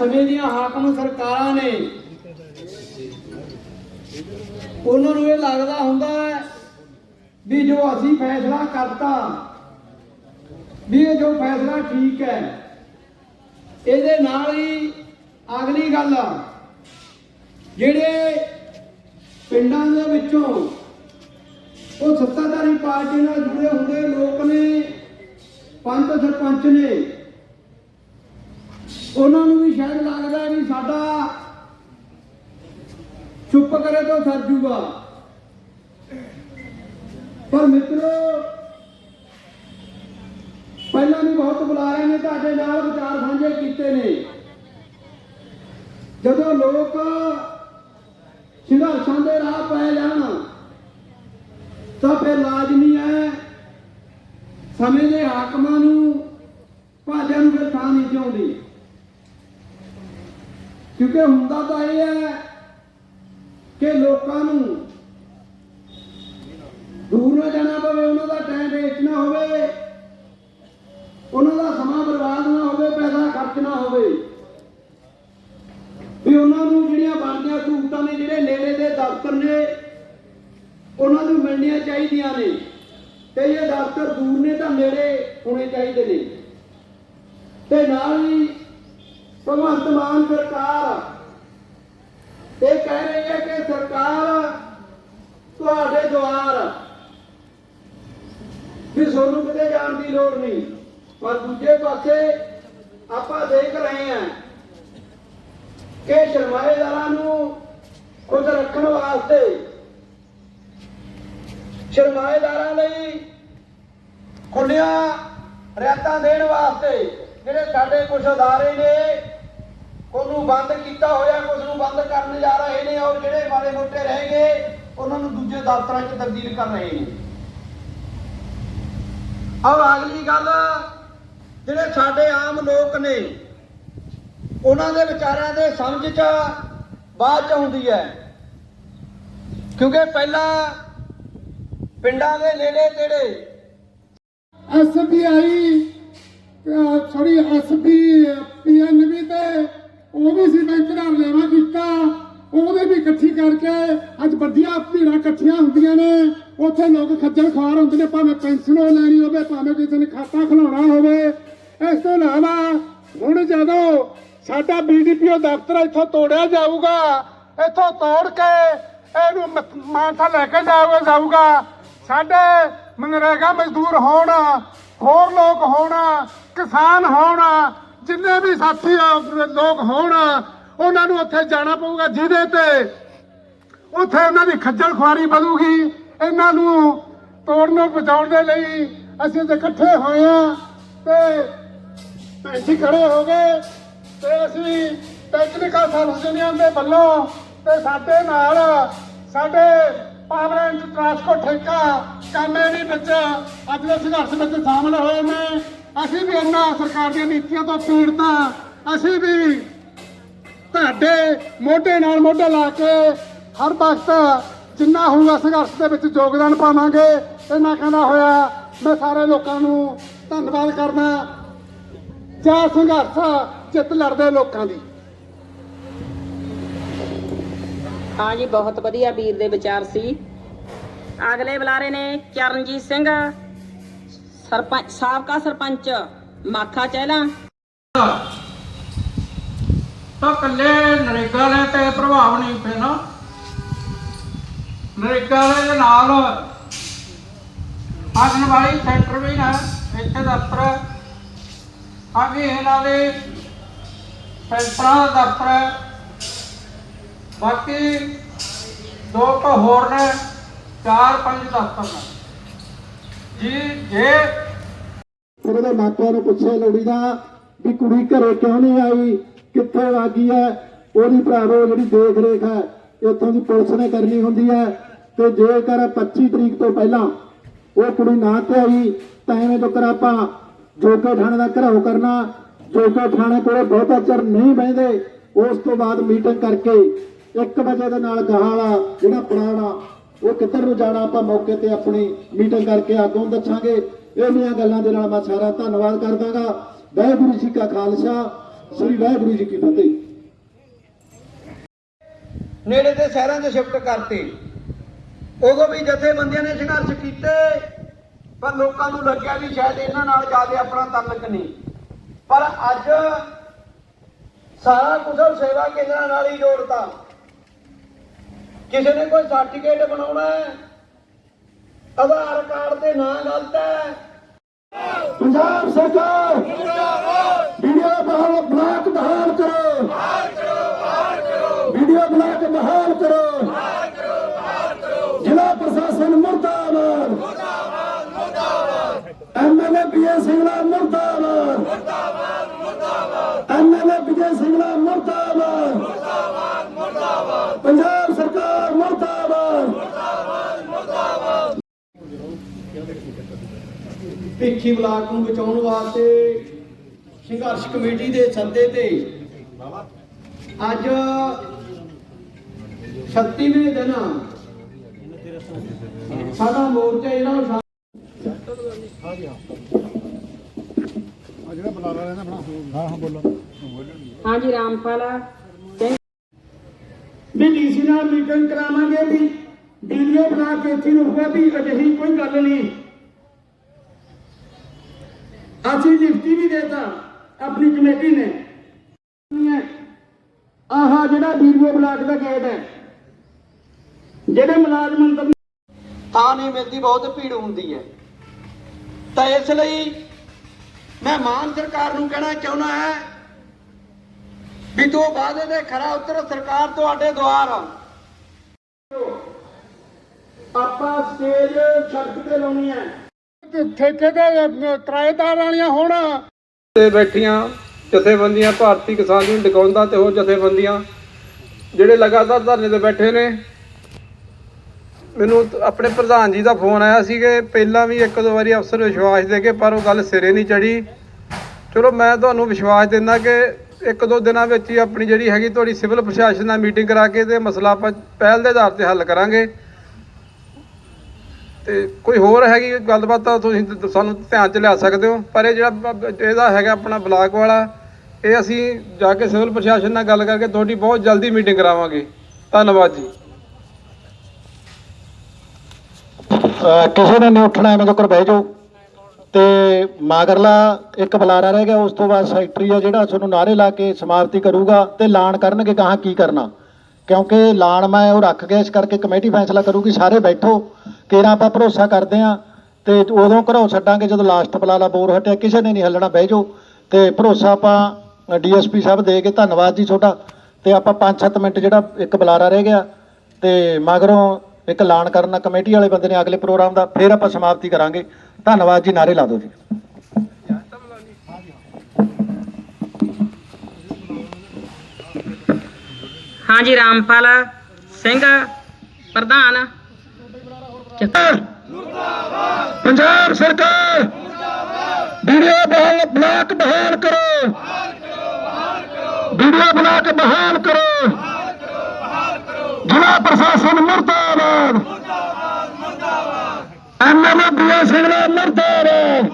ਸਮੇਂ ਦੀਆਂ ਹਾਕਮ ਸਰਕਾਰਾਂ ਨੇ। ਉਹਨਾਂ ਨੂੰ ਇਹ ਲੱਗਦਾ ਹੁੰਦਾ ਹੈ ਵੀ ਜੋ ਅਸੀਂ ਫੈਸਲਾ ਕਰਤਾ, ਵੀ ਇਹ ਜੋ ਫੈਸਲਾ ਠੀਕ ਹੈ, ਇਹਦੇ ਨਾਲ ਹੀ ਅਗਲੀ ਗੱਲ ਜਿਹੜੇ ਪਿੰਡਾਂ ਦੇ ਵਿੱਚੋਂ ਉਹ ਸੱਤਾਧਾਰੀ ਪਾਰਟੀ ਨਾਲ ਜੁੜੇ ਹੁੰਦੇ ਲੋਕ ਨੇ ਪੰਚ ਸਰਪੰਚ ਨੇ ਉਹਨਾਂ ਨੂੰ ਵੀ ਸ਼ਾਇਦ ਲੱਗਦਾ ਵੀ ਸਾਡਾ ਚੁੱਪ ਕਰੇ ਤਾਂ ਸਰ ਜੂਗਾ। ਪਰ ਮਿੱਤਰੋ, ਪਹਿਲਾਂ ਵੀ ਬਹੁਤ ਬੁਲਾਰੇ ਨੇ, ਤੁਹਾਡੇ ਨਾਲ ਵਿਚਾਰ ਸਾਂਝੇ ਕੀਤੇ ਨੇ। ਜਦੋਂ ਲੋਕ ਸੰਘਰਸ਼ਾਂ ਦੇ ਰਾਹ ਪੈ ਜਾਣ, ਤਾਂ ਫਿਰ ਲਾਜ਼ਮੀ ਹੈ। ਸਮੇਂ ਦੇ ਹਾਕਮਾਂ ਨੂੰ ਭਾਜਿਆਂ ਨੂੰ ਫਿਰ ਥਾਂ ਨਹੀਂ ਚਾਹੁੰਦੀ ਕਿਉਂਕਿ ਹੁੰਦਾ ਤਾਂ ਇਹ ਹੈ ਕਿ ਲੋਕਾਂ ਨੂੰ ਦੂਰ ਨਾ ਜਾਣਾ ਪਵੇ, ਉਹਨਾਂ ਦਾ ਟਾਈਮ ਵੇਸਟ ਨਾ ਹੋਵੇ, ਉਹਨਾਂ ਦਾ ਸਮਾਂ ਬਰਬਾਦ ਨਾ ਹੋਵੇ, ਪੈਸਾ ਖਰਚ ਨਾ ਹੋਵੇ। ਵੀ ਉਹਨਾਂ ਨੂੰ ਜਿਹੜੀਆਂ ਬਣਦੀਆਂ ਸਹੂਲਤਾਂ ਨੇ, ਜਿਹੜੇ ਨੇੜੇ ਦੇ ਦਫ਼ਤਰ ਨੇ, ਉਹਨਾਂ ਨੂੰ ਮਿਲਣੀਆਂ ਚਾਹੀਦੀਆਂ ਨੇ। ਤੇ ਇਹ ਦਫ਼ਤਰ ਦੂਰ ਨੇ, ਤਾਂ ਨੇੜੇ ਹੋਣੇ ਚਾਹੀਦੇ ਨੇ। ਤੇ ਨਾਲ ਹੀ ਭਗਵੰਤ ਮਾਨ ਸਰਕਾਰ। ਇਹ ਕਹਿ ਰਹੀ ਹੈ ਕਿ ਸਰਕਾਰ ਤੁਹਾਡੇ ਦੁਆਰ ਵੀ ਤੁਹਾਨੂੰ ਕਿਤੇ ਜਾਣ ਦੀ ਲੋੜ ਨਹੀਂ। ਪਰ ਦੂਜੇ ਪਾਸੇ ਆਪਾਂ ਦੇਖ ਰਹੇ ਹਾਂ ਕਿ ਸਰਮਾਏਦਾਰਾਂ ਨੂੰ ਖੁਦ ਰੱਖਣ ਵਾਸਤੇ ਸਰਮਾਏਦਾਰਾਂ ਲਈ ਖੁੱਲੀਆਂ ਰਿਆਤਾਂ ਦੇਣ ਵਾਸਤੇ ਜਿਹੜੇ ਸਾਡੇ ਕੁਝ ਅਦਾਰੇ ਨੇ, ਉਹਨੂੰ ਬੰਦ ਕੀਤਾ ਹੋਇਆ ਕੁਝ ਨੂੰ ਬੰਦ ਕਰਨ ਜਾ ਰਹੇ ਨੇ, ਔਰ ਜਿਹੜੇ ਮਾੜੇ ਮੋਟੇ ਰਹਿ ਗਏ, ਉਹਨਾਂ ਨੂੰ ਦੂਜੇ ਦਫ਼ਤਰਾਂ 'ਚ ਤਬਦੀਲ ਕਰ ਰਹੇ ਨੇ। ਔਰ ਅਗਲੀ ਗੱਲ, ਜਿਹੜੇ ਸਾਡੇ ਆਮ ਲੋਕ ਨੇ, ਉਹਨਾਂ ਦੇ ਵਿਚਾਰਾਂ ਦੇ ਸਮਝ 'ਚ ਬਾਅਦ 'ਚ ਆਉਂਦੀ ਹੈ। ਕਿਉਂਕਿ ਪਹਿਲਾਂ ਪਿੰਡਾਂ ਦੇ ਨੇੜੇ ਤੇੜੇ ਐਸਬੀਆਈ ਸੌਰੀ ਐਸਬੀ ਪੀਐਨਬੀ ਤੇ ਉਹ ਵੀ ਸੀ ਬੈਂਕ ਦਾ ਰਲੇਵਾ ਕੀਤਾ। ਉਹਦੇ ਵੀ ਇਕੱਠੀ ਕਰਕੇ ਅੱਜ ਵੱਡੀਆਂ ਭੀੜਾਂ ਇਕੱਠੀਆਂ ਹੁੰਦੀਆਂ ਨੇ। ਉੱਥੇ ਲੋਕ ਖੱਜਲ ਖੁਆਰ ਹੁੰਦੇ ਨੇ, ਭਾਵੇਂ ਪੈਨਸ਼ਨ ਲੈਣੀ ਹੋਵੇ, ਭਾਵੇਂ ਕਿਸੇ ਨੇ ਖਾਤਾ ਖੁਲਾਉਣਾ ਹੋਵੇ। ਇਸ ਤੋਂ ਇਲਾਵਾ ਹੁਣ ਜਦੋਂ ਸਾਡਾ ਬੀਡੀਪੀਓ ਦਫ਼ਤਰ ਇੱਥੋਂ ਤੋੜਿਆ ਜਾਊਗਾ, ਇੱਥੋਂ ਤੋੜ ਕੇ ਇਹਨੂੰ ਮ- ਮਾਨਸਾ ਲੈ ਕੇ ਜਾਊਗਾ ਜਾਊਗਾ। ਸਾਡੇ ਮਨਰੇਗਾ ਮਜ਼ਦੂਰ ਹੋਣ ਹੋਰ ਲੋਕ ਹੋਣ, ਕਿਸਾਨ ਹੋਣ, ਜਿੰਨੇ ਵੀ ਸਾਥੀ ਲੋਕ ਹੋਣ, ਉਹਨਾਂ ਨੂੰ ਉੱਥੇ ਜਾਣਾ ਪਊਗਾ ਜਿਹਦੇ ਤੇ ਉੱਥੇ ਉਹਨਾਂ ਦੀ ਖੱਜਲ ਖੁਆਰੀ ਵਧੂਗੀ। ਇਹਨਾਂ ਨੂੰ ਤੋੜਨ ਬਚਾਉਣ ਦੇ ਲਈ ਅਸੀਂ ਤੇ ਇਕੱਠੇ ਹੋਏ ਆ ਤੇ ਅਸੀਂ ਖੜੇ ਹੋ ਗਏ ਤੇ ਅਸੀਂ ਟੈਕਨੀਕਲ ਸਰਵਿਸ ਯੂਨੀਅਨ ਦੇ ਵੱਲੋਂ ਤੇ ਸਾਡੇ ਨਾਲ ਸਾਡੇ ਪਾਵਰ ਐਂਡ ਟਰਾਂਸਪੋਰਟ ਠੇਕਾ ਕਾਮੇਰੀ ਵਿੱਚ ਅੱਜ ਦੇ ਸੰਘਰਸ਼ ਵਿੱਚ ਸ਼ਾਮਲ ਹੋਏ ਨੇ। ਅਸੀਂ ਵੀ ਇਹਨਾਂ ਸਰਕਾਰ ਦੀਆਂ ਨੀਤੀਆਂ ਤੋਂ ਪੀੜਤ। ਹਾਂ ਅਸੀਂ ਵੀ ਤੁਹਾਡੇ ਮੋਢੇ ਨਾਲ ਮੋਢਾ ਲਾ ਕੇ ਹਰ ਵਕਤ ਜਿੰਨਾ ਹੋਊਗਾ ਸੰਘਰਸ਼ ਦੇ ਵਿੱਚ ਯੋਗਦਾਨ ਪਾਵਾਂਗੇ। ਇਹਨਾਂ ਕਹਿੰਦਾ ਹੋਇਆ, ਮੈਂ ਸਾਰੇ ਲੋਕਾਂ ਨੂੰ ਧੰਨਵਾਦ ਕਰਦਾ। ਜੈ ਸੰਘਰਸ਼, ਜਿੱਤ ਲੜਦੇ ਲੋਕਾਂ ਦੀ। ਹਾਂ ਜੀ, ਬਹੁਤ ਵਧੀਆ ਵੀਰ ਦੇ ਵਿਚਾਰ ਸੀ। ਅਗਲੇ ਬੁਲਾਰੇ ਨੇ ਚਰਨਜੀਤ ਸਿੰਘ, ਸਰਪੰਚ, ਸਾਬਕਾ ਸਰਪੰਚ ਮਾਖਾ ਚਹਿਲਾ। ਤਾਂ ਕੱਲੇ ਨਰੇਗਾ ਵਾਲੇ ਤੇ ਪ੍ਰਭਾਵ ਨਹੀਂ ਪੈਣਾ ਨਰੇਗਾ ਦੇ ਨਾਲ ਆਂਗਣਵਾੜੀ ਸੈਂਟਰ ਵੀ ਨਾ, ਇੱਥੇ ਦਫ਼ਤਰ ਆ ਵੀ ਇਹਨਾਂ ਦੇ ਪੈਂਤਰਾਂ ਦਾ ਦਫ਼ਤਰ ਬਾਕੀ ਦੋ ਕੁ ਹੋਰ ਨੇ, ਚਾਰ ਪੰਜ ਦਫ਼ਤਰ ਨੇ ਜੀ, ਜੇ ਉਹਦੇ ਮਾਪਿਆਂ ਨੂੰ ਪੁੱਛਿਆ ਲੋੜੀ ਵੀ ਕੁੜੀ ਘਰੇ ਕਿਉਂ ਨਹੀਂ ਆਈ, ਕਿੱਥੇ ਵਾਗੀ ਹੈ, ਉਹਦੀ ਭਰਾਵੋ ਜਿਹੜੀ ਦੇਖ ਰੇਖ ਹੈ, ਇੱਥੋਂ ਦੀ ਪੁਲਿਸ ਨੇ ਕਰਨੀ ਹੁੰਦੀ ਹੈ, ਤੇ ਜੇਕਰ 25 ਤਰੀਕ ਤੋਂ ਪਹਿਲਾਂ ਉਹ ਕੁੜੀ ਨਾ ਤੇ ਆਈ, ਤਾਂ ਐਵੇਂ ਤੋਂ ਕਰ ਆਪਾਂ ਜੋਗਾ ਥਾਣੇ ਦਾ ਘਰਾਓ ਕਰਨਾ, ਜੋਗਾ ਥਾਣੇ ਕੋਲੇ ਬਹੁਤਾ ਚਿਰ ਨਹੀਂ ਬਹਿੰਦੇ, ਉਸ ਤੋਂ ਬਾਅਦ ਮੀਟਿੰਗ ਕਰਕੇ 1 ਵਜੇ ਦੇ ਨਾਲ ਗਾਹਾਂ ਜਿਹੜਾ ਪੁਰਾਣਾ, ਉਹ ਕਿੱਧਰ ਨੂੰ ਜਾਣਾ ਆਪਾਂ ਮੌਕੇ ਤੇ ਆਪਣੀ ਮੀਟਿੰਗ ਕਰਕੇ ਅੱਗੋਂ ਦੱਸਾਂਗੇ। ਇਹਨੀਆਂ ਗੱਲਾਂ ਦੇ ਨਾਲ ਮੈਂ ਸਾਰਾ ਧੰਨਵਾਦ ਕਰਦਾਗਾ। ਵਾਹਿਗੁਰੂ ਜੀ ਕਾ ਖਾਲਸਾ, ਸ੍ਰੀ ਵਾਹਿਗੁਰੂ ਜੀ ਕੀ ਫਤਿਹ। ਨੇੜੇ ਦੇ ਸ਼ਹਿਰਾਂ 'ਚ ਸ਼ਿਫਟ ਕਰਤੇ। ਉਦੋਂ ਵੀ ਜਥੇਬੰਦੀਆਂ ਨੇ ਸੰਘਰਸ਼ ਕੀਤੇ, ਪਰ ਲੋਕਾਂ ਨੂੰ ਲੱਗਿਆ ਵੀ ਸ਼ਾਇਦ ਇਹਨਾਂ ਨਾਲ ਜ਼ਿਆਦਾ ਆਪਣਾ ਤਾਲਕ ਨਹੀਂ। ਪਰ ਅੱਜ ਸਾਰਾ ਕੁਝ ਸੇਵਾ ਕੇਂਦਰਾਂ ਨਾਲ ਹੀ ਜੋੜਤਾ। ਕਿਸੇ ਨੇ ਕੋਈ ਸਰਟੀਫਿਕੇਟ ਬਣਾਉਣਾ ਹੈ? ਆਧਾਰ ਕਾਰਡ ਤੇ ਨਾਂ ਗਲਤ ਹੈ? ਪੰਜਾਬ ਸਰਕਾਰ ਵੀਡੀਓ ਬਹਾਲ, ਬਲਾਕ ਬਹਾਲ ਕਰੋ। ਵੀਡੀਓ ਬਲਾਕ ਬਹਾਲ ਕਰੋ। ਜ਼ਿਲ੍ਹਾ ਪ੍ਰਸ਼ਾਸਨ ਮੁਰਦਾਬਾਦ। ਐਮਐਲਏ ਪੀਏ ਸਿੰਘਲਾ ਮੁਰਦਾਬਾਦ। ਐਮਐਲਏ ਵਿਜੇ ਸਿੰਘਲਾ ਮੁਰਦਾਬਾਦ। ਪੰਜਾਬ ਸਰਕਾਰ ਮੁਰਦਾਬਾਦ ਭਿੱਖੀ ਬਲਾਕ ਨੂੰ ਬਚਾਉਣ ਵਾਸਤੇ ਸੰਘਰਸ਼ ਕਮੇਟੀ ਦੇ ਸੱਦੇ ਤੇ ਅੱਜ 36ਵੇਂ ਦਿਨ ਸਾਡਾ ਮੋਰਚਾ ਜਿਹੜਾ ਉਹ ਸ਼ਾ- ਹਾਂਜੀ ਰਾਮਪਾਲ ਸਿੰਘ ਵੀ ਡੀਸੀ ਨਾਲ ਮੀਟਿੰਗ ਕਰਾਵਾਂਗੇ ਵੀ ਵੀਡੀਓ ਬਣਾ ਕੇ ਇੱਥੇ ਰੁਕਵਾ ਵੀ ਅਜਿਹੀ ਕੋਈ ਗੱਲ ਨਹੀਂ। ਅਸੀਂ ਲਿਖਤੀ ਵੀ ਦੇਤਾ ਆਪਣੀ ਕਮੇਟੀ ਨੇ। ਆਹਾ ਜਿਹੜਾ ਵੀਡੀਓ ਬਲਾਕ ਦਾ ਗੇਟ ਹੈ ਜਿਹੜੇ ਮੁਲਾਜ਼ਮ ਅੰਦਰ ਥਾਂ ਨਹੀਂ ਮਿਲਦੀ ਬਹੁਤ ਭੀੜ ਹੁੰਦੀ ਹੈ। ਤਾਂ ਇਸ ਲਈ ਮੈਂ ਮਾਨ ਸਰਕਾਰ ਨੂੰ ਕਹਿਣਾ ਚਾਹੁੰਦਾ ਹੈ ਵੀ ਤੂੰ ਵਾਅਦੇ ਦੇ ਖਰਾ ਉਤਰ ਸਰਕਾਰ ਤੁਹਾਡੇ ਦੁਆਰ ਆਪਾਂ ਸਟੇਜ ਸੜਕ ਤੇ ਲਾਉਣੀ ਹੈ। ਠੇਕੇ ਤੇ ਅਹ, ਕਿਰਾਏਦਾਰ ਵਾਲੀਆਂ ਹੋਣ। ਤੇ ਬੈਠੀਆਂ ਜਥੇਬੰਦੀਆਂ ਭਾਰਤੀ ਕਿਸਾਨ ਯੂਨੀਅਨ ਡਕੌਂਦਾ ਤੇ ਹੋਰ ਜਥੇਬੰਦੀਆਂ ਜਿਹੜੇ ਲਗਾਤਾਰ ਧਰਨੇ ਤੇ ਬੈਠੇ ਨੇ। ਮੈਨੂੰ ਤ- ਆਪਣੇ ਪ੍ਰਧਾਨ ਜੀ ਦਾ ਫੋਨ ਆਇਆ ਸੀ ਕਿ ਪਹਿਲਾਂ ਵੀ ਇੱਕ ਦੋ ਵਾਰੀ ਅਫਸਰ ਵਿਸ਼ਵਾਸ ਦੇ ਕੇ ਪਰ ਉਹ ਗੱਲ ਸਿਰੇ ਨਹੀਂ ਚੜੀ ਚਲੋ ਮੈਂ ਤੁਹਾਨੂੰ ਵਿਸ਼ਵਾਸ ਦਿੰਦਾ ਕਿ ਇੱਕ ਦੋ ਦਿਨਾਂ ਵਿੱਚ ਹੀ ਆਪਣੀ ਜਿਹੜੀ ਹੈਗੀ ਤੁਹਾਡੀ ਸਿਵਲ ਪ੍ਰਸ਼ਾਸਨ ਨਾਲ ਮੀਟਿੰਗ ਕਰਾ ਕੇ ਤੇ ਮਸਲਾ ਆਪਾਂ ਪਹਿਲ ਦੇ ਆਧਾਰ ਤੇ ਹੱਲ ਕਰਾਂਗੇ। ਤੇ ਕੋਈ ਹੋਰ ਹੈਗੀ ਗੱਲਬਾਤ ਤਾਂ ਤੁਸੀਂ ਸਾਨੂੰ ਧਿਆਨ ਚ ਲਿਆ ਸਕਦੇ ਹੋ, ਪਰ ਇਹ ਜਿਹੜਾ ਬ- ਇਹਦਾ ਹੈਗਾ ਆਪਣਾ ਬਲਾਕ ਵਾਲਾ, ਇਹ ਅਸੀਂ ਜਾ ਕੇ ਸਿਵਲ ਪ੍ਰਸ਼ਾਸਨ ਨਾਲ ਗੱਲ ਕਰਕੇ ਤੁਹਾਡੀ ਬਹੁਤ ਜਲਦੀ ਮੀਟਿੰਗ ਕਰਾਵਾਂਗੇ। ਧੰਨਵਾਦ ਜੀ। ਅਹ ਕਿਸੇ ਨੇ ਨਹੀਂ ਉੱਠਣਾ, ਐਵੇਂ ਜੋਕਰ ਬਹਿ ਜਾਓ। ਤੇ ਮਾਗਰਲਾ ਇੱਕ ਬੁਲਾਰਾ ਰਹਿ ਗਿਆ, ਉਸ ਤੋਂ ਬਾਅਦ ਸੈਕਟਰੀ ਆ ਜਿਹੜਾ ਤੁਹਾਨੂੰ ਨਾਰੇ ਲਾ ਕੇ ਸਮਾਪਤੀ ਕਰੂਗਾ ਤੇ ਐਲਾਨ ਕਰਨਗੇ, ਕਹਾਂ ਕੀ ਕਰਨਾ। ਕਿਉਂਕਿ ਲਾਣ ਮੈਂ ਉਹ ਰੱਖ ਗਿਆ ਇਸ ਕਰਕੇ ਕਮੇਟੀ ਫੈਸਲਾ ਕਰੂਗੀ, ਸਾਰੇ ਬੈਠੋ ਕਿਹੜਾ ਆਪਾਂ ਭਰੋਸਾ ਕਰਦੇ ਆ, ਤੇ ਉਦੋਂ ਘਰੋਂ ਛੱਡਾਂਗੇ ਜਦੋਂ ਲਾਸਟ ਬੁਲਾਲਾ ਬੋਰ ਹਟਿਆ, ਕਿਸੇ ਨੇ ਨਹੀਂ ਹੱਲਣਾ, ਬਹਿ ਜਾਓ, ਤੇ ਭਰੋਸਾ ਆਪਾਂ ਡੀਐਸਪੀ ਸਾਹਿਬ ਦੇ ਕੇ, ਧੰਨਵਾਦ ਜੀ ਤੁਹਾਡਾ, ਤੇ ਆਪਾਂ 5-7 ਮਿੰਟ ਜਿਹੜਾ ਇੱਕ ਬੁਲਾਰਾ ਰਹਿ ਗਿਆ, ਤੇ ਮਗਰੋਂ ਇੱਕ ਐਲਾਨ ਕਰਨਾ ਕਮੇਟੀ ਵਾਲੇ ਬੰਦੇ ਨੇ ਅਗਲੇ ਪ੍ਰੋਗਰਾਮ ਦਾ, ਫਿਰ ਆਪਾਂ ਸਮਾਪਤੀ ਕਰਾਂਗੇ, ਧੰਨਵਾਦ ਜੀ, ਨਾਰੇ ਲਾ ਦਿਓ ਜੀ। ਹਾਂਜੀ, ਰਾਮਪਾਲ ਸਿੰਘ ਪ੍ਰਧਾਨ। ਪੰਜਾਬ ਸਰਕਾਰ, ਵੀਡੀਓ ਬਹਾਲ ਬਲਾਕ ਬਹਾਲ ਕਰੋ। ਵੀਡੀਓ ਬਲਾਕ ਬਹਾਲ ਕਰੋ। ਜ਼ਿਲ੍ਹਾ ਪ੍ਰਸ਼ਾਸਨ ਮੁਰਦਾਬਾਦ। ਐਮਐਲਏ ਵਿਜੇ ਸਿੰਘਲਾ ਮੁਰਦਾਬਾਦ।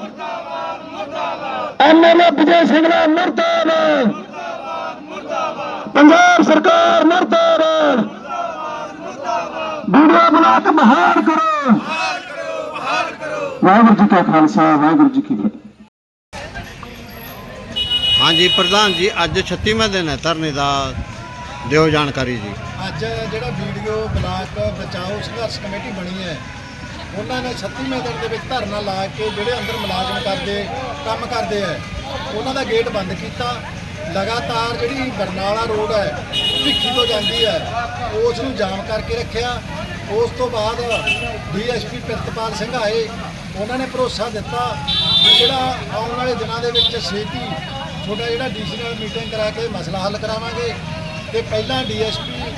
ਐਮਐਲਏ ਵਿਜੇ ਸਿੰਘ ਸਿੰਘਲਾ ਮੁਰਦਾਬਾਦ। ਪੰਜਾਬ ਸਰਕਾਰ ਮੁਰਦਾਬਾਦ। ਵੀਡੀਓ ਬਲਾਕ ਬਹਾਲ ਕਰੋ। ਵਾਹਿਗੁਰੂ ਜੀ ਕਾ ਖਾਲਸਾ ਵਾਹਿਗੁਰੂ ਜੀ ਕੀ ਫਤਿਹ। ਹਾਂਜੀ ਪ੍ਰਧਾਨ ਜੀ ਅੱਜ 36ਵਾਂ ਦਿਨ ਹੈ ਧਰਨੇ ਦਾ। ਦਿਓ ਜਾਣਕਾਰੀ ਜੀ। ਅੱਜ ਜਿਹੜਾ ਵੀਡੀਓ ਬਲਾਕ ਬਚਾਓ ਸੰਘਰਸ਼ ਕਮੇਟੀ ਬਣੀ ਹੈ ਉਹਨਾਂ ਨੇ 36ਵੇਂ ਦਿਨ ਦੇ ਵਿੱਚ ਧਰਨਾ ਲਾ ਕੇ ਜਿਹੜੇ ਅੰਦਰ ਮੁਲਾਜ਼ਮ ਕਰਦੇ ਕੰਮ ਕਰਦੇ ਆ ਉਹਨਾਂ ਦਾ ਗੇਟ ਬੰਦ ਕੀਤਾ। ਲਗਾਤਾਰ ਜਿਹੜੀ ਬਰਨਾਲਾ ਰੋਡ ਹੈ, ਭਿੱਖੀ ਤੋਂ ਜਾਂਦੀ ਹੈ, ਉਸ ਨੂੰ ਜਾਮ ਕਰਕੇ ਰੱਖਿਆ। ਉਸ ਤੋਂ ਬਾਅਦ ਡੀਐਸਪੀ ਪ੍ਰਿਤਪਾਲ ਸਿੰਘ ਆਏ। ਉਹਨਾਂ ਨੇ ਭਰੋਸਾ ਦਿੱਤਾ ਕਿ ਜਿਹੜਾ ਆਉਣ ਵਾਲੇ ਦਿਨਾਂ ਦੇ ਵਿੱਚ ਛੇਤੀ ਤੁਹਾਡਾ ਜਿਹੜਾ ਡੀਸੀ ਨਾਲ ਮੀਟਿੰਗ ਕਰਾ ਕੇ ਮਸਲਾ ਹੱਲ ਕਰਾਵਾਂਗੇ। ਤੇ ਪਹਿਲਾਂ ਡੀਐਸਪੀ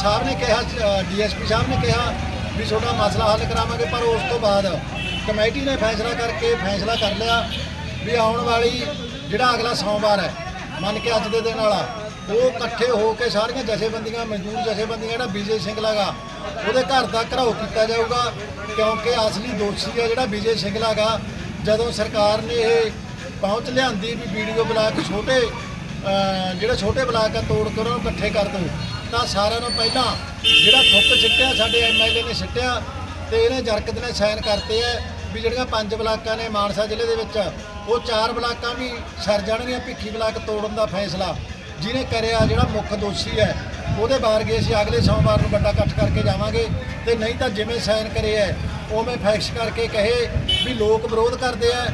ਸਾਹਿਬ ਨੇ ਕਿਹਾ ਡੀਐਸਪੀ ਸਾਹਿਬ ਨੇ ਕਿਹਾ ਵੀ ਤੁਹਾਡਾ ਮਸਲਾ ਹੱਲ ਕਰਾਵਾਂਗੇ, ਪਰ ਉਸ ਤੋਂ ਬਾਅਦ ਕਮੇਟੀ ਨੇ ਫੈਸਲਾ ਕਰਕੇ ਫੈਸਲਾ ਕਰ ਲਿਆ ਵੀ ਆਉਣ ਵਾਲੀ ਜਿਹੜਾ ਅਗਲਾ ਸੋਮਵਾਰ ਹੈ ਮੰਨ ਕੇ ਅੱਜ ਦੇ ਦਿਨ ਵਾਲਾ। ਉਹ ਇਕੱਠੇ ਹੋ ਕੇ ਸਾਰੀਆਂ ਜਥੇਬੰਦੀਆਂ, ਮਜ਼ਦੂਰ ਜਥੇਬੰਦੀਆਂ, ਜਿਹੜਾ ਵਿਜੇ ਸਿੰਘਲਾ ਗਾ, ਉਹਦੇ ਘਰ ਦਾ ਘਰਾਓ ਕੀਤਾ ਜਾਊਗਾ। ਕਿਉਂਕਿ ਅਸਲੀ ਦੋਸ਼ੀ ਆ ਜਿਹੜਾ ਵਿਜੇ ਸਿੰਘਲਾ ਗਾ। ਜਦੋਂ ਸਰਕਾਰ ਨੇ ਇਹ ਪਹੁੰਚ ਲਿਆਂਦੀ ਵੀ ਵੀਡੀਓ ਬਲਾਕ ਛੋਟੇ ਜਿਹੜਾ ਛੋਟੇ ਬਲਾਕ ਆ ਤੋੜ ਕੇ ਉਹਨਾਂ ਨੂੰ ਇਕੱਠੇ ਕਰ ਦਿਓ ਤਾਂ ਸਾਰਿਆਂ ਨੂੰ ਪਹਿਲਾਂ ਜਿਹੜਾ ਥੁੱਕ ਸਿੱਟਿਆ, ਸਾਡੇ ਐਮਐਲਏ ਨੇ ਸਿੱਟਿਆ ਤੇ ਇਹਨੇ ਜਰਕਤ ਨੇ ਸਾਈਨ ਕਰਤੇ ਆ। ਵੀ ਜਿਹੜੀਆਂ ਪੰਜ ਬਲਾਕਾਂ ਨੇ ਮਾਨਸਾ ਜ਼ਿਲ੍ਹੇ ਦੇ ਵਿੱਚ, ਉਹ ਚਾਰ ਬਲਾਕਾਂ ਵੀ ਸਰ ਜਾਣਗੀਆਂ, ਭਿੱਖੀ ਬਲਾਕ ਤੋੜਨ ਦਾ ਫੈਸਲਾ। ਜਿਹਨੇ ਕਰਿਆ, ਜਿਹੜਾ ਮੁੱਖ ਦੋਸ਼ੀ ਹੈ, ਉਹਦੇ ਬਾਰੇ ਅਸੀਂ ਅਗਲੇ ਸੋਮਵਾਰ ਨੂੰ ਵੱਡਾ ਇਕੱਠ ਕਰਕੇ ਜਾਵਾਂਗੇ। ਤੇ ਨਹੀਂ ਤਾਂ ਜਿਵੇਂ ਸਾਈਨ ਕਰੇ ਹੈ, ਉਵੇਂ ਫੈਕਸ ਕਰਕੇ ਕਹੇ ਵੀ ਲੋਕ ਵਿਰੋਧ ਕਰਦੇ ਆ,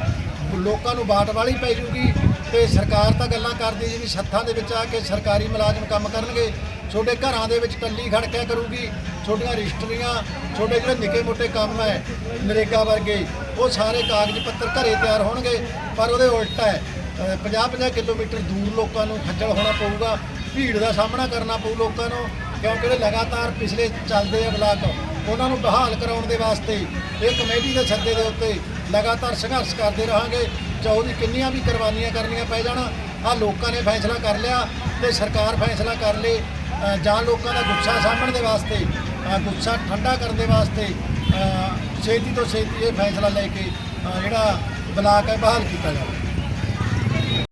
ਲੋਕਾਂ ਨੂੰ ਬਾਟ ਵਾਲੀ ਪੈ ਜੂਗੀ। ਤੇ ਸਰਕਾਰ ਤਾਂ ਗੱਲਾਂ ਕਰਦੀ ਜੀ ਵੀ ਸੱਥਾਂ ਦੇ ਵਿੱਚ ਆ ਕੇ ਸਰਕਾਰੀ ਮੁਲਾਜ਼ਮ ਕੰਮ ਕਰਨਗੇ ਤੁਹਾਡੇ ਘਰਾਂ ਦੇ ਵਿੱਚ ਟੱਲੀ ਖੜਕਿਆ ਕਰੂਗੀ, ਤੁਹਾਡੀਆਂ ਰਜਿਸਟਰੀਆਂ ਤੁਹਾਡੇ ਜਿਹੜੇ ਨਿੱਕੇ ਮੋਟੇ ਕੰਮ ਹੈ, ਨਰੇਗਾ ਵਰਗੇ, ਉਹ ਸਾਰੇ ਕਾਗਜ਼ ਪੱਤਰ ਘਰੇ ਤਿਆਰ ਹੋਣਗੇ, ਪਰ ਉਹਦੇ ਉਲਟਾ ਹੈ 50-50 ਕਿਲੋਮੀਟਰ ਦੂਰ ਲੋਕਾਂ ਨੂੰ ਖੱਜਲ ਹੋਣਾ ਪਊਗਾ, ਭੀੜ ਦਾ ਸਾਹਮਣਾ ਕਰਨਾ ਪਊ ਲੋਕਾਂ ਨੂੰ, ਕਿਉਂਕਿ ਜਿਹੜੇ ਲਗਾਤਾਰ ਪਿਛਲੇ ਚੱਲਦੇ ਆ ਬਲਾਕ, ਉਹਨਾਂ ਨੂੰ ਬਹਾਲ ਕਰਾਉਣ ਦੇ ਵਾਸਤੇ ਇਹ ਕਮੇਟੀ ਦੇ ਸੱਦੇ ਦੇ ਉੱਤੇ ਲਗਾਤਾਰ ਸੰਘਰਸ਼ ਕਰਦੇ ਰਹਾਂਗੇ ਚਾਹੇ ਉਹਦੀ ਕਿੰਨੀਆਂ ਵੀ ਕੁਰਬਾਨੀਆਂ ਕਰਨੀਆਂ ਪੈ ਜਾਣ ਆ ਲੋਕਾਂ ਨੇ ਫੈਸਲਾ ਕਰ ਲਿਆ ਤੇ ਸਰਕਾਰ ਫੈਸਲਾ ਕਰ ਲੇ ਜਾਂ ਲੋਕਾਂ ਦਾ ਗੁੱਸਾ ਸਾਂਭਣ ਦੇ ਵਾਸਤੇ ਗੁੱਸਾ ਠੰਡਾ ਕਰਨ ਦੇ ਵਾਸਤੇ ਅ, ਛੇਤੀ ਤੋਂ ਛੇਤੀ ਇਹ ਫੈਸਲਾ ਲੈ ਕੇ ਜਿਹੜਾ ਬਲਾਕ ਹੈ ਬਹਾਲ ਕੀਤਾ ਜਾਵੇ।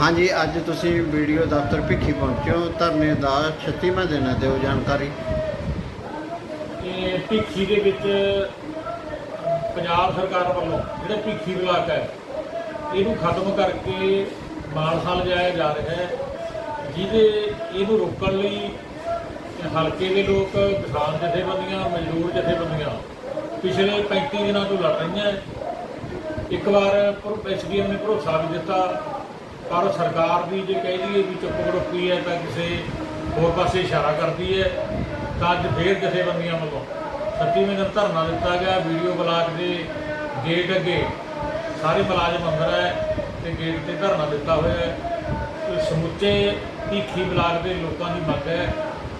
ਹਾਂਜੀ ਅੱਜ ਤੁਸੀਂ ਵੀਡੀਓ ਦਫ਼ਤਰ ਭਿੱਖੀ ਪਹੁੰਚੇ ਹੋ। ਧਰਨੇ ਦਾ 36ਵਾਂ ਦਿਨ ਹੈ ਦਿਓ ਜਾਣਕਾਰੀ। ਇਹ ਭਿੱਖੀ ਦੇ ਵਿੱਚ ਪੰਜਾਬ ਸਰਕਾਰ ਵੱਲੋਂ ਜਿਹੜਾ ਭਿੱਖੀ ਬਲਾਕ ਹੈ ਇਹਨੂੰ ਖਤਮ ਕਰਕੇ ਮਾਨਸਾ ਲਿਜਾਇਆ ਜਾ ਰਿਹਾ ਹੈ। ਜਿਹਦੇ ਇਹਨੂੰ ਰੋਕਣ ਲਈ ਹਲਕੇ ਦੇ ਲੋਕ, ਕਿਸਾਨ ਜਥੇਬੰਦੀਆਂ, ਮਜ਼ਦੂਰ ਜਥੇਬੰਦੀਆਂ ਪਿਛਲੇ 35 ਦਿਨਾਂ ਤੋਂ ਲੜ ਰਹੀਆਂ ਇੱਕ ਵਾਰ ਐਸਡੀਐਮ ਨੇ ਭਰੋਸਾ ਵੀ ਦਿੱਤਾ, ਪਰ ਸਰਕਾਰ ਦੀ ਜੇ ਕਹਿ ਦਈਏ ਵੀ ਚੁੱਪ ਗੜੋਪੀ ਹੈ ਤਾਂ ਕਿਸੇ ਹੋਰ ਪਾਸੇ ਇਸ਼ਾਰਾ ਕਰਦੀ ਹੈ ਤਾਂ ਅੱਜ ਫੇਰ ਜਥੇਬੰਦੀਆਂ ਵੱਲੋਂ ਸੱਤੀਵੇਂ ਦਿਨ ਧਰਨਾ ਦਿੱਤਾ ਗਿਆ। ਵੀਡੀਓ ਬਲਾਕ ਦੇ ਗੇਟ ਅੱਗੇ ਸਾਰੇ ਮੁਲਾਜ਼ਮ ਅੰਦਰ ਹੈ ਤੇ ਗੇਟ ਤੇ ਧਰਨਾ ਦਿੱਤਾ ਹੋਇਆ ਹੈ ਸਮੁੱਚੇ ਭੀਖੀ ਬਲਾਕ ਦੇ ਲੋਕਾਂ ਦੀ ਮੰਗ ਹੈ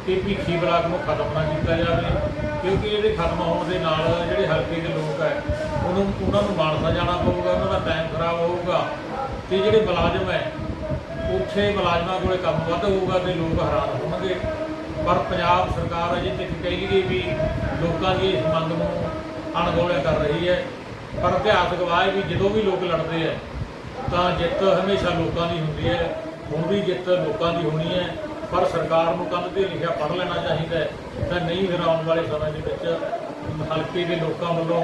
ਕਿ ਭੀਖੀ ਬਲਾਕ ਨੂੰ ਖਤਮ ਨਾ ਕੀਤਾ ਜਾਵੇ, ਕਿਉਂਕਿ ਇਹਦੇ ਖਤਮ ਹੋਣ ਦੇ ਨਾਲ ਜਿਹੜੇ ਹਲਕੇ ਦੇ ਲੋਕ ਹੈ, ਉਹਨੂੰ, ਉਹਨਾਂ ਨੂੰ ਮਾਨਸਾ ਜਾਣਾ ਪਊਗਾ, ਉਹਨਾਂ ਦਾ ਟਾਈਮ ਖਰਾਬ ਹੋਊਗਾ ਤੇ ਜਿਹੜੇ ਮੁਲਾਜ਼ਮ ਹੈ, ਉੱਥੇ ਮੁਲਾਜ਼ਮਾਂ ਕੋਲੇ ਕੰਮ ਵੱਧ ਹੋਊਗਾ ਤੇ ਲੋਕ ਹੈਰਾਨ ਹੋਣਗੇ। ਪਰ ਪੰਜਾਬ ਸਰਕਾਰ ਅਜੇ ਤੱਕ ਕਹਿ ਲਈਏ ਵੀ ਲੋਕਾਂ ਦੀ ਇਸ ਮੰਗ ਨੂੰ ਅਣਗੌਲਿਆ ਕਰ ਰਹੀ ਹੈ। ਪਰ ਇਤਿਹਾਸ ਗਵਾਹ ਵੀ ਜਦੋਂ ਵੀ ਲੋਕ ਲੜਦੇ ਹੈ, ਤਾਂ ਜਿੱਤ ਹਮੇਸ਼ਾ ਲੋਕਾਂ ਦੀ ਹੁੰਦੀ ਹੈ। ਹੁਣ ਵੀ ਜਿੱਤ ਲੋਕਾਂ ਦੀ ਹੋਣੀ ਹੈ ਪਰ ਸਰਕਾਰ ਨੂੰ ਕੰਧ ਤੇ ਲਿਖਿਆ ਪੜ੍ਹ ਲੈਣਾ ਚਾਹੀਦਾ ਹੈ। ਤਾਂ ਨਹੀਂ ਫਿਰ ਆਉਣ ਵਾਲੇ ਸਮੇਂ ਦੇ ਵਿੱਚ ਹਲਕੇ ਦੇ ਲੋਕਾਂ ਵੱਲੋਂ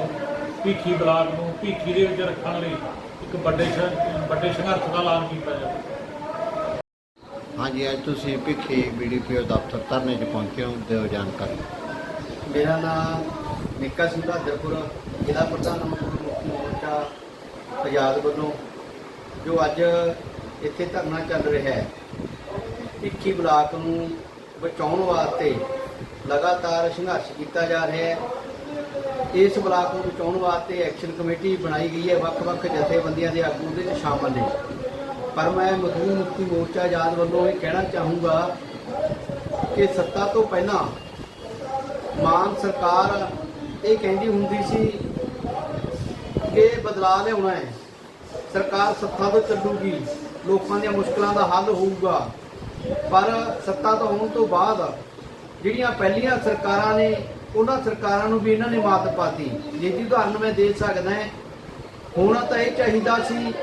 ਭੀਖੀ ਬਲਾਕ ਨੂੰ ਭੀਖੀ ਦੇ ਵਿੱਚ ਰੱਖਣ ਲਈ ਇੱਕ ਵੱਡੇ ਵੱਡੇ ਸੰਘਰਸ਼ ਦਾ ਐਲਾਨ ਕੀਤਾ ਜਾਵੇ। ਹਾਂਜੀ ਅੱਜ ਤੁਸੀਂ ਭਿੱਖੀ ਬੀਡੀਪੀਓ ਦਫ਼ਤਰ ਧਰਨੇ 'ਚ ਪਹੁੰਚੇ ਹੋ ਦਿਓ ਜਾਣਕਾਰੀ। ਮੇਰਾ ਨਾਮ ਨਿੱਕਾ ਸਿੰਘ ਬਹਾਦਰਪੁਰ ਜ਼ਿਲ੍ਹਾ ਪ੍ਰਧਾਨ ਮੁੱਖ ਮੋਰਚਾ ਆਜ਼ਾਦ ਵੱਲੋਂ ਜੋ ਅੱਜ ਇੱਥੇ ਧਰਨਾ ਚੱਲ ਰਿਹਾ ਹੈ। ਭਿੱਖੀ ਬਲਾਕ ਨੂੰ ਬਚਾਉਣ ਵਾਸਤੇ ਲਗਾਤਾਰ ਸੰਘਰਸ਼ ਕੀਤਾ ਜਾ ਰਿਹਾ ਹੈ। ਇਸ ਬਲਾਕ ਨੂੰ ਬਚਾਉਣ ਵਾਸਤੇ ਐਕਸ਼ਨ ਕਮੇਟੀ ਬਣਾਈ ਗਈ ਹੈ। ਵੱਖ-ਵੱਖ ਜਥੇਬੰਦੀਆਂ ਦੇ ਆਗੂ ਦੇ ਵਿੱਚ ਸ਼ਾਮਲ ਨੇ। ਪਰ ਮੈਂ ਮਜ਼ਦੂਰ ਮੁਕਤੀ ਮੋਰਚਾ ਆਜ਼ਾਦ ਵੱਲੋਂ ਇਹ ਕਹਿਣਾ ਚਾਹੂੰਗਾ ਕਿ ਸੱਤਾ ਤੋਂ ਪਹਿਲਾਂ ਮਾਨ ਸਰਕਾਰ ਇਹ ਕਹਿੰਦੀ ਹੁੰਦੀ ਸੀ ਕਿ ਬਦਲਾਅ ਲਿਆਉਣਾ ਹੈ। ਸਰਕਾਰ ਸੱਤਾ ਤੋਂ ਚੱਲੂਗੀ। ਲੋਕਾਂ ਦੀਆਂ ਮੁਸ਼ਕਲਾਂ ਦਾ ਹੱਲ ਹੋਊਗਾ। ਪਰ ਸੱਤਾ ਤੋਂ ਆਉਣ ਤੋਂ ਬਾਅਦ ਜਿਹੜੀਆਂ ਪਹਿਲੀਆਂ ਸਰਕਾਰਾਂ ਨੇ, ਉਹਨਾਂ ਸਰਕਾਰਾਂ ਨੂੰ ਵੀ ਇਹਨਾਂ ਨੇ ਮਾਤ ਪਾਤੀ। ਜਿਹਦੀ ਉਦਾਹਰਨ ਮੈਂ ਦੇ ਸਕਦਾ ਹਾਂ, ਹੋਣਾ ਤਾਂ ਇਹ ਚਾਹੀਦਾ ਸੀ,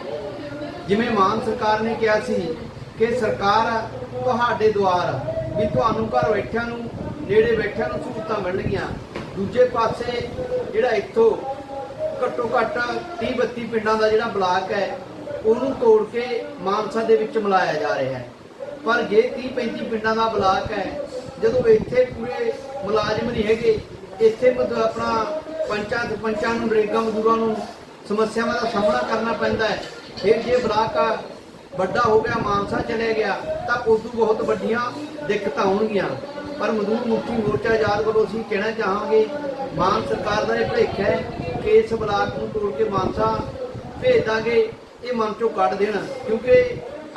ਜਿਵੇਂ ਮਾਨ ਸਰਕਾਰ ਨੇ ਕਿਹਾ ਸੀ ਕਿ ਸਰਕਾਰ ਤੁਹਾਡੇ ਦੁਆਰ ਵੀ ਤੁਹਾਨੂੰ ਘਰ ਬੈਠਿਆਂ ਨੂੰ, ਨੇੜੇ ਬੈਠਿਆਂ ਨੂੰ ਸਹੂਲਤਾਂ ਮਿਲਣਗੀਆਂ। ਦੂਜੇ ਪਾਸੇ ਜਿਹੜਾ ਇੱਥੋਂ ਘੱਟੋ ਘੱਟ 30 32 ਪਿੰਡਾਂ ਦਾ ਜਿਹੜਾ ਬਲਾਕ ਹੈ ਉਹਨੂੰ ਤੋੜ ਕੇ ਮਾਨਸਾ ਦੇ ਵਿੱਚ ਮਿਲਾਇਆ ਜਾ ਰਿਹਾ ਹੈ। ਪਰ ਜੇ 30 35 ਪਿੰਡਾਂ ਦਾ ਬਲਾਕ ਹੈ, ਜਦੋਂ ਇੱਥੇ ਪੂਰੇ ਮੁਲਾਜ਼ਮ ਨਹੀਂ ਹੈਗੇ, ਇੱਥੇ ਮਤਲਬ ਆਪਣਾ ਪੰਚਾਂ ਸਰਪੰਚਾਂ ਨੂੰ, ਨਰੇਗਾ ਮਜ਼ਦੂਰਾਂ ਨੂੰ ਸਮੱਸਿਆਵਾਂ ਦਾ ਸਾਹਮਣਾ ਕਰਨਾ ਪੈਂਦਾ ਹੈ। ਫਿਰ ਜੇ ਬਲਾਕ ਵੱਡਾ ਹੋ ਗਿਆ, ਮਾਨਸਾ ਚਲੇ ਗਿਆ, ਤਾਂ ਉਸ ਉਦੋਂ ਬਹੁਤ ਵੱਡੀਆਂ ਦਿੱਕਤਾਂ ਹੋਣਗੀਆਂ। ਪਰ ਮਜ਼ਦੂਰ ਮੁਕਤੀ ਮੋਰਚਾ ਆਜ਼ਾਦ ਵੱਲੋਂ ਅਸੀਂ ਕਹਿਣਾ ਚਾਹਾਂਗੇ, ਮਾਨ ਸਰਕਾਰ ਦਾ ਇਹ ਭੁਲੇਖਾ ਹੈ ਕਿ ਇਸ ਬਲਾਕ ਨੂੰ ਤੋੜ ਕੇ ਮਾਨਸਾ ਭੇਜ ਦਾਂਗੇ। ਇਹ ਮਨ ਚੋਂ ਕੱਢ ਦੇਣ, ਕਿਉਂਕਿ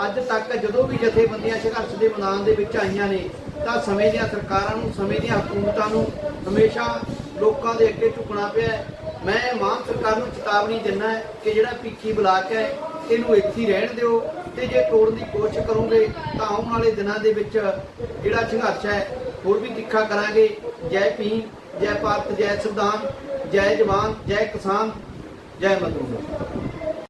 ਅੱਜ ਤੱਕ ਜਦੋਂ ਵੀ ਜਥੇਬੰਦੀਆਂ ਸੰਘਰਸ਼ ਦੇ ਮੈਦਾਨ ਦੇ ਵਿੱਚ ਆਈਆਂ ਨੇ, ਤਾਂ ਸਮੇਂ ਦੀਆਂ ਸਰਕਾਰਾਂ ਨੂੰ, ਸਮੇਂ ਦੀਆਂ ਹਕੂਮਤਾਂ ਨੂੰ ਹਮੇਸ਼ਾ ਲੋਕਾਂ ਦੇ ਅੱਗੇ ਝੁਕਣਾ ਪਿਆ ਮੈਂ ਮਾਨ ਸਰਕਾਰ ਨੂੰ ਚੇਤਾਵਨੀ ਦਿੰਦਾ ਕਿ ਜਿਹੜਾ ਭਿੱਖੀ ਬਲਾਕ ਹੈ, ਇਹਨੂੰ ਇੱਥੇ ਹੀ ਰਹਿਣ ਦਿਓ ਤੇ ਜੇ ਤੋੜਨ ਦੀ ਕੋਸ਼ਿਸ਼ ਕਰੋਗੇ, ਤਾਂ ਆਉਣ ਵਾਲੇ ਦਿਨਾਂ ਦੇ ਵਿੱਚ ਜਿਹੜਾ ਸੰਘਰਸ਼ ਹੈ, ਹੋਰ ਵੀ ਤਿੱਖਾ ਕਰਾਂਗੇ। ਜੈ ਭੀਮ, ਜੈ ਭਾਰਤ, ਜੈ ਸੰਵਿਧਾਨ, ਜੈ ਜਵਾਨ, ਜੈ ਕਿਸਾਨ, ਜੈ ਮਜ਼ਦੂਰ।